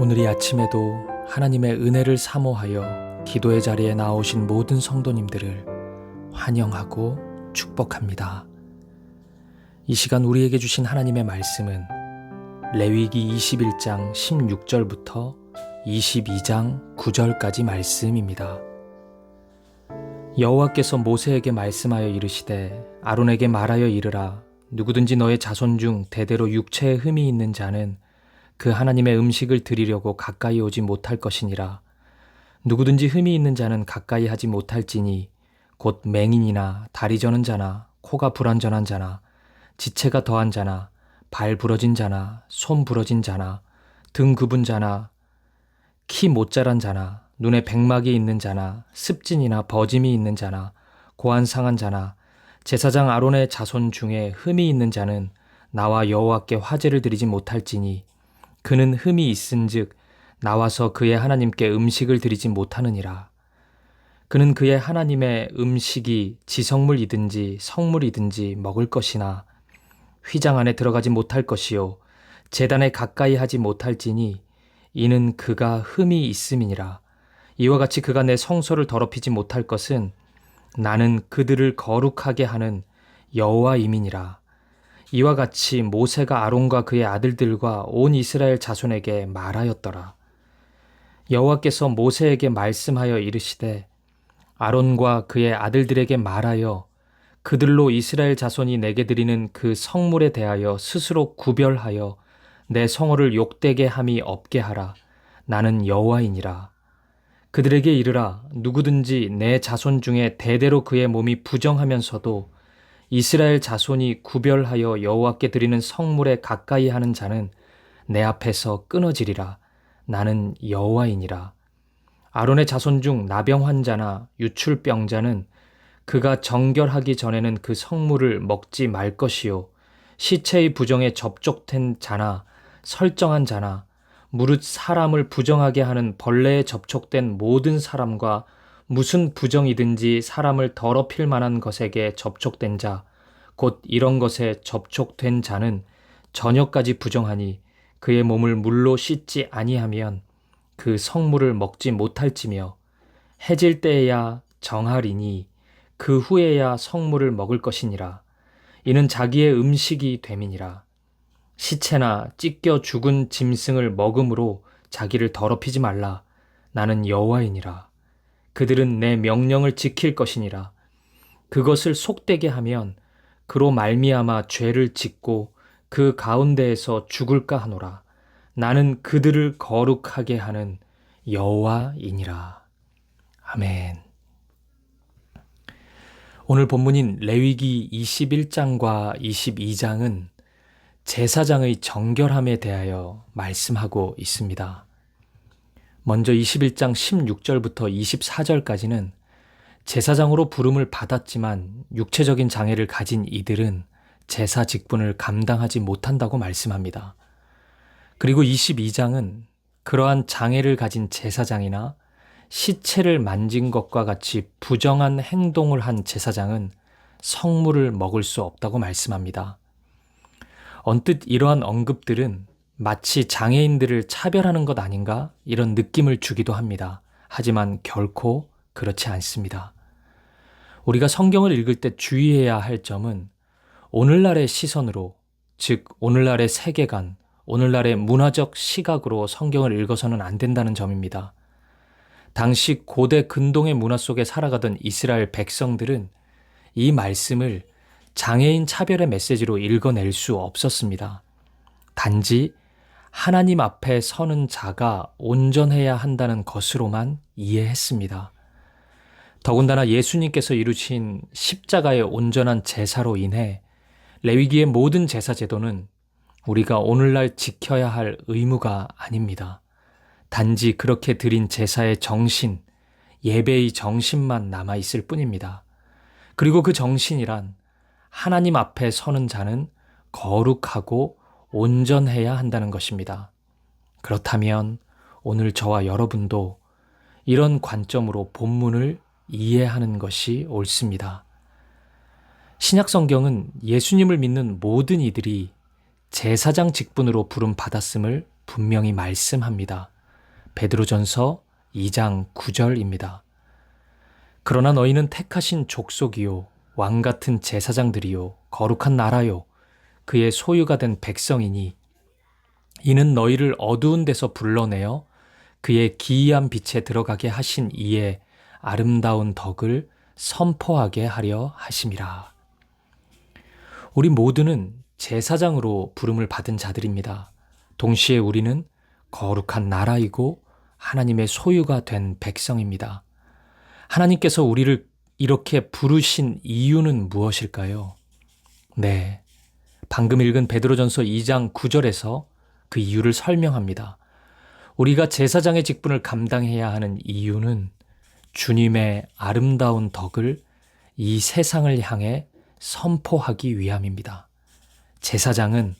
오늘 이 아침에도 하나님의 은혜를 사모하여 기도의 자리에 나오신 모든 성도님들을 환영하고 축복합니다. 이 시간 우리에게 주신 하나님의 말씀은 레위기 21장 16절부터 22장 9절까지 말씀입니다. 여호와께서 모세에게 말씀하여 이르시되 아론에게 말하여 이르라 누구든지 너의 자손 중 대대로 육체에 흠이 있는 자는 그 하나님의 음식을 드리려고 가까이 오지 못할 것이니라. 누구든지 흠이 있는 자는 가까이 하지 못할지니 곧 맹인이나 다리 저는 자나 코가 불완전한 자나 지체가 더한 자나 발 부러진 자나 손 부러진 자나 등 굽은 자나 키 못 자란 자나 눈에 백막이 있는 자나 습진이나 버짐이 있는 자나 고안 상한 자나 제사장 아론의 자손 중에 흠이 있는 자는 나와 여호와께 화제를 드리지 못할지니 그는 흠이 있은즉 나와서 그의 하나님께 음식을 드리지 못하느니라. 그는 그의 하나님의 음식이 지성물이든지 성물이든지 먹을 것이나 휘장 안에 들어가지 못할 것이요 재단에 가까이 하지 못할지니 이는 그가 흠이 있음이니라. 이와 같이 그가 내 성소를 더럽히지 못할 것은 나는 그들을 거룩하게 하는 여호와임이니라. 이와 같이 모세가 아론과 그의 아들들과 온 이스라엘 자손에게 말하였더라. 여호와께서 모세에게 말씀하여 이르시되 아론과 그의 아들들에게 말하여 그들로 이스라엘 자손이 내게 드리는 그 성물에 대하여 스스로 구별하여 내 성호를 욕되게 함이 없게 하라. 나는 여호와이니라. 그들에게 이르라 누구든지 내 자손 중에 대대로 그의 몸이 부정하면서도 이스라엘 자손이 구별하여 여호와께 드리는 성물에 가까이 하는 자는 내 앞에서 끊어지리라. 나는 여호와이니라. 아론의 자손 중 나병 환자나 유출병자는 그가 정결하기 전에는 그 성물을 먹지 말 것이요 시체의 부정에 접촉된 자나 설정한 자나 무릇 사람을 부정하게 하는 벌레에 접촉된 모든 사람과 무슨 부정이든지 사람을 더럽힐 만한 것에게 접촉된 자, 곧 이런 것에 접촉된 자는 저녁까지 부정하니 그의 몸을 물로 씻지 아니하면 그 성물을 먹지 못할지며 해질 때에야 정하리니 그 후에야 성물을 먹을 것이니라. 이는 자기의 음식이 됨이니라. 시체나 찢겨 죽은 짐승을 먹음으로 자기를 더럽히지 말라. 나는 여호와이니라. 그들은 내 명령을 지킬 것이니라. 그것을 속되게 하면 그로 말미암아 죄를 짓고 그 가운데에서 죽을까 하노라. 나는 그들을 거룩하게 하는 여호와이니라. 아멘. 오늘 본문인 레위기 21장과 22장은 제사장의 정결함에 대하여 말씀하고 있습니다. 먼저 21장 16절부터 24절까지는 제사장으로 부름을 받았지만 육체적인 장애를 가진 이들은 제사 직분을 감당하지 못한다고 말씀합니다. 그리고 22장은 그러한 장애를 가진 제사장이나 시체를 만진 것과 같이 부정한 행동을 한 제사장은 성물을 먹을 수 없다고 말씀합니다. 언뜻 이러한 언급들은 마치 장애인들을 차별하는 것 아닌가 이런 느낌을 주기도 합니다. 하지만 결코 그렇지 않습니다. 우리가 성경을 읽을 때 주의해야 할 점은 오늘날의 시선으로, 즉, 오늘날의 세계관, 오늘날의 문화적 시각으로 성경을 읽어서는 안 된다는 점입니다. 당시 고대 근동의 문화 속에 살아가던 이스라엘 백성들은 이 말씀을 장애인 차별의 메시지로 읽어낼 수 없었습니다. 단지 하나님 앞에 서는 자가 온전해야 한다는 것으로만 이해했습니다. 더군다나 예수님께서 이루신 십자가의 온전한 제사로 인해 레위기의 모든 제사 제도는 우리가 오늘날 지켜야 할 의무가 아닙니다. 단지 그렇게 드린 제사의 정신, 예배의 정신만 남아 있을 뿐입니다. 그리고 그 정신이란 하나님 앞에 서는 자는 거룩하고 온전해야 한다는 것입니다. 그렇다면 오늘 저와 여러분도 이런 관점으로 본문을 이해하는 것이 옳습니다. 신약 성경은 예수님을 믿는 모든 이들이 제사장 직분으로 부름 받았음을 분명히 말씀합니다. 베드로전서 2장 9절입니다. 그러나 너희는 택하신 족속이요 왕 같은 제사장들이요 거룩한 나라요 그의 소유가 된 백성이니 이는 너희를 어두운 데서 불러내어 그의 기이한 빛에 들어가게 하신 이의 아름다운 덕을 선포하게 하려 하심이라. 우리 모두는 제사장으로 부름을 받은 자들입니다. 동시에 우리는 거룩한 나라이고 하나님의 소유가 된 백성입니다. 하나님께서 우리를 이렇게 부르신 이유는 무엇일까요? 네. 방금 읽은 베드로전서 2장 9절에서 그 이유를 설명합니다. 우리가 제사장의 직분을 감당해야 하는 이유는 주님의 아름다운 덕을 이 세상을 향해 선포하기 위함입니다. 제사장은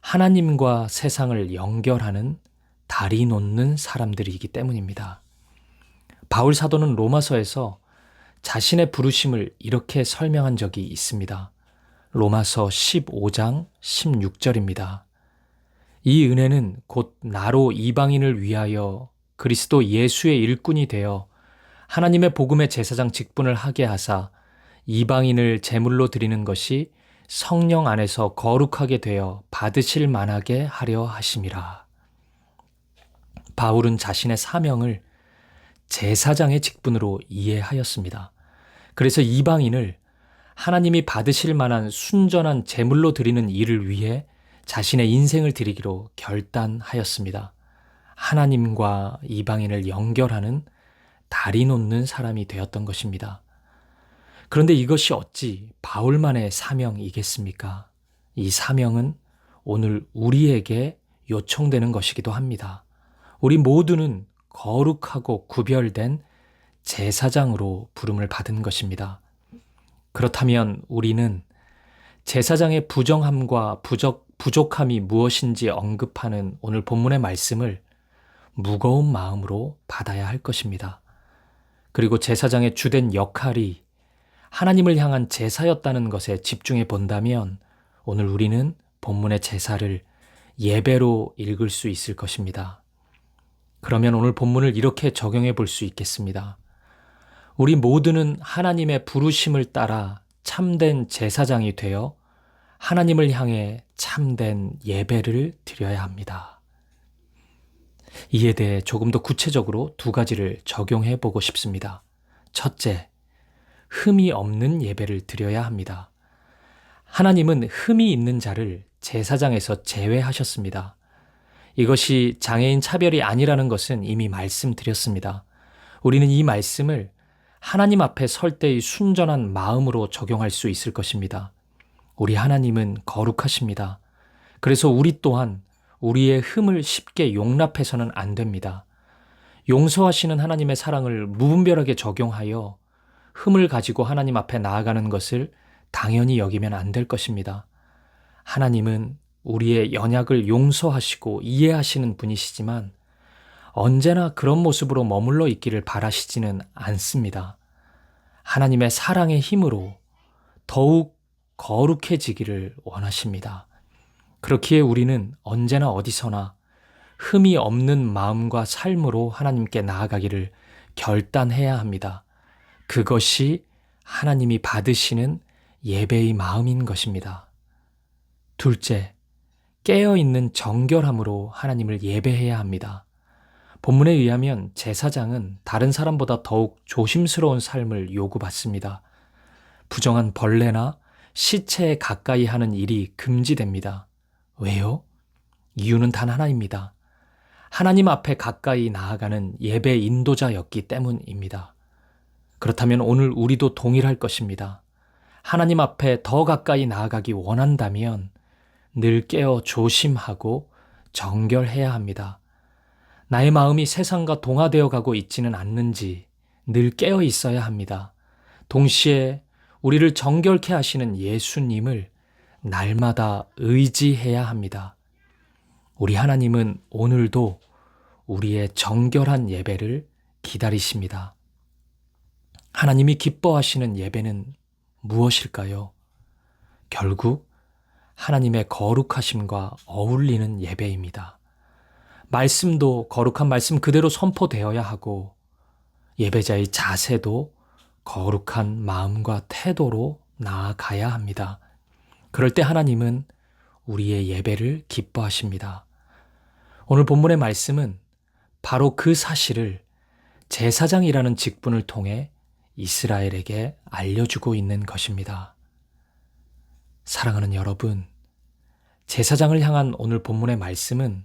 하나님과 세상을 연결하는 다리 놓는 사람들이기 때문입니다. 바울 사도는 로마서에서 자신의 부르심을 이렇게 설명한 적이 있습니다. 로마서 15장 16절입니다. 이 은혜는 곧 나로 이방인을 위하여 그리스도 예수의 일꾼이 되어 하나님의 복음의 제사장 직분을 하게 하사 이방인을 제물로 드리는 것이 성령 안에서 거룩하게 되어 받으실 만하게 하려 하심이라. 바울은 자신의 사명을 제사장의 직분으로 이해하였습니다. 그래서 이방인을 하나님이 받으실 만한 순전한 제물로 드리는 일을 위해 자신의 인생을 드리기로 결단하였습니다. 하나님과 이방인을 연결하는 다리 놓는 사람이 되었던 것입니다. 그런데 이것이 어찌 바울만의 사명이겠습니까? 이 사명은 오늘 우리에게 요청되는 것이기도 합니다. 우리 모두는 거룩하고 구별된 제사장으로 부름을 받은 것입니다. 그렇다면 우리는 제사장의 부정함과 부적, 부족함이 무엇인지 언급하는 오늘 본문의 말씀을 무거운 마음으로 받아야 할 것입니다. 그리고 제사장의 주된 역할이 하나님을 향한 제사였다는 것에 집중해 본다면 오늘 우리는 본문의 제사를 예배로 읽을 수 있을 것입니다. 그러면 오늘 본문을 이렇게 적용해 볼 수 있겠습니다. 우리 모두는 하나님의 부르심을 따라 참된 제사장이 되어 하나님을 향해 참된 예배를 드려야 합니다. 이에 대해 조금 더 구체적으로 두 가지를 적용해 보고 싶습니다. 첫째, 흠이 없는 예배를 드려야 합니다. 하나님은 흠이 있는 자를 제사장에서 제외하셨습니다. 이것이 장애인 차별이 아니라는 것은 이미 말씀드렸습니다. 우리는 이 말씀을 하나님 앞에 설 때의 순전한 마음으로 적용할 수 있을 것입니다. 우리 하나님은 거룩하십니다. 그래서 우리 또한 우리의 흠을 쉽게 용납해서는 안 됩니다. 용서하시는 하나님의 사랑을 무분별하게 적용하여 흠을 가지고 하나님 앞에 나아가는 것을 당연히 여기면 안 될 것입니다. 하나님은 우리의 연약을 용서하시고 이해하시는 분이시지만 언제나 그런 모습으로 머물러 있기를 바라시지는 않습니다. 하나님의 사랑의 힘으로 더욱 거룩해지기를 원하십니다. 그렇기에 우리는 언제나 어디서나 흠이 없는 마음과 삶으로 하나님께 나아가기를 결단해야 합니다. 그것이 하나님이 받으시는 예배의 마음인 것입니다. 둘째, 깨어있는 정결함으로 하나님을 예배해야 합니다. 본문에 의하면 제사장은 다른 사람보다 더욱 조심스러운 삶을 요구받습니다. 부정한 벌레나 시체에 가까이 하는 일이 금지됩니다. 왜요? 이유는 단 하나입니다. 하나님 앞에 가까이 나아가는 예배 인도자였기 때문입니다. 그렇다면 오늘 우리도 동일할 것입니다. 하나님 앞에 더 가까이 나아가기 원한다면 늘 깨어 조심하고 정결해야 합니다. 나의 마음이 세상과 동화되어 가고 있지는 않는지 늘 깨어 있어야 합니다. 동시에 우리를 정결케 하시는 예수님을 날마다 의지해야 합니다. 우리 하나님은 오늘도 우리의 정결한 예배를 기다리십니다. 하나님이 기뻐하시는 예배는 무엇일까요? 결국 하나님의 거룩하심과 어울리는 예배입니다. 말씀도 거룩한 말씀 그대로 선포되어야 하고 예배자의 자세도 거룩한 마음과 태도로 나아가야 합니다. 그럴 때 하나님은 우리의 예배를 기뻐하십니다. 오늘 본문의 말씀은 바로 그 사실을 제사장이라는 직분을 통해 이스라엘에게 알려주고 있는 것입니다. 사랑하는 여러분, 제사장을 향한 오늘 본문의 말씀은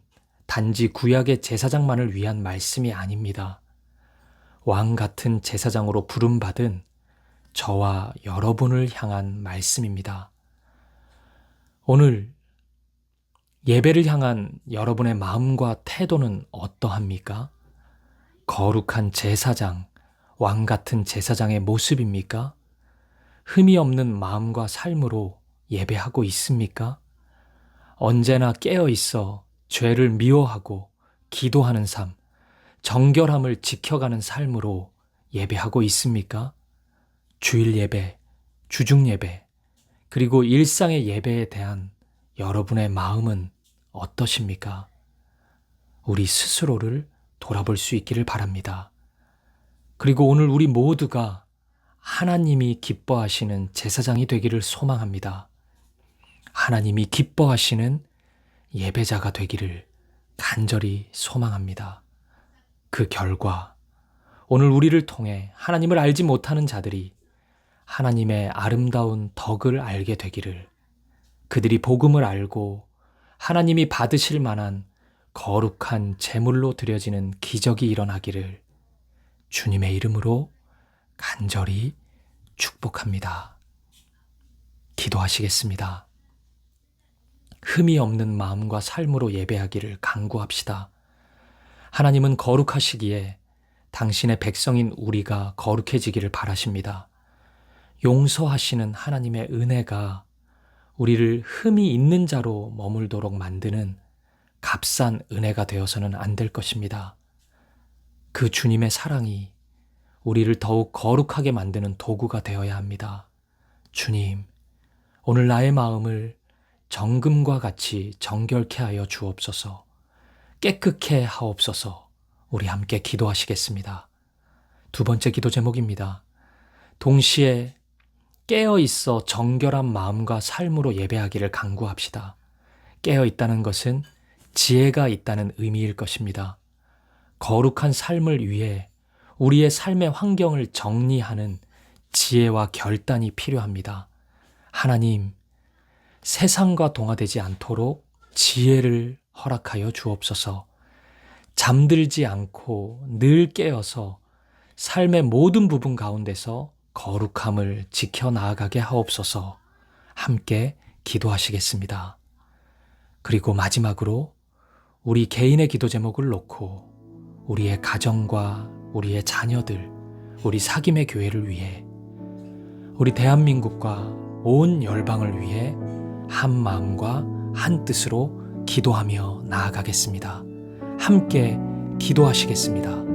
단지 구약의 제사장만을 위한 말씀이 아닙니다. 왕 같은 제사장으로 부름받은 저와 여러분을 향한 말씀입니다. 오늘 예배를 향한 여러분의 마음과 태도는 어떠합니까? 거룩한 제사장, 왕 같은 제사장의 모습입니까? 흠이 없는 마음과 삶으로 예배하고 있습니까? 언제나 깨어 있어 죄를 미워하고 기도하는 삶, 정결함을 지켜가는 삶으로 예배하고 있습니까? 주일 예배, 주중 예배, 그리고 일상의 예배에 대한 여러분의 마음은 어떠십니까? 우리 스스로를 돌아볼 수 있기를 바랍니다. 그리고 오늘 우리 모두가 하나님이 기뻐하시는 제사장이 되기를 소망합니다. 하나님이 기뻐하시는 예배자가 되기를 간절히 소망합니다. 그 결과 오늘 우리를 통해 하나님을 알지 못하는 자들이 하나님의 아름다운 덕을 알게 되기를 그들이 복음을 알고 하나님이 받으실 만한 거룩한 제물로 드려지는 기적이 일어나기를 주님의 이름으로 간절히 축복합니다. 기도하시겠습니다. 흠이 없는 마음과 삶으로 예배하기를 강구합시다. 하나님은 거룩하시기에 당신의 백성인 우리가 거룩해지기를 바라십니다. 용서하시는 하나님의 은혜가 우리를 흠이 있는 자로 머물도록 만드는 값싼 은혜가 되어서는 안 될 것입니다. 그 주님의 사랑이 우리를 더욱 거룩하게 만드는 도구가 되어야 합니다. 주님, 오늘 나의 마음을 정금과 같이 정결케 하여 주옵소서, 깨끗해 하옵소서, 우리 함께 기도하시겠습니다. 두 번째 기도 제목입니다. 동시에 깨어 있어 정결한 마음과 삶으로 예배하기를 강구합시다. 깨어 있다는 것은 지혜가 있다는 의미일 것입니다. 거룩한 삶을 위해 우리의 삶의 환경을 정리하는 지혜와 결단이 필요합니다. 하나님, 세상과 동화되지 않도록 지혜를 허락하여 주옵소서. 잠들지 않고 늘 깨어서 삶의 모든 부분 가운데서 거룩함을 지켜 나아가게 하옵소서 함께 기도하시겠습니다. 그리고 마지막으로 우리 개인의 기도 제목을 놓고 우리의 가정과 우리의 자녀들, 우리 사김의 교회를 위해 우리 대한민국과 온 열방을 위해 한 마음과 한 뜻으로 기도하며 나아가겠습니다. 함께 기도하시겠습니다.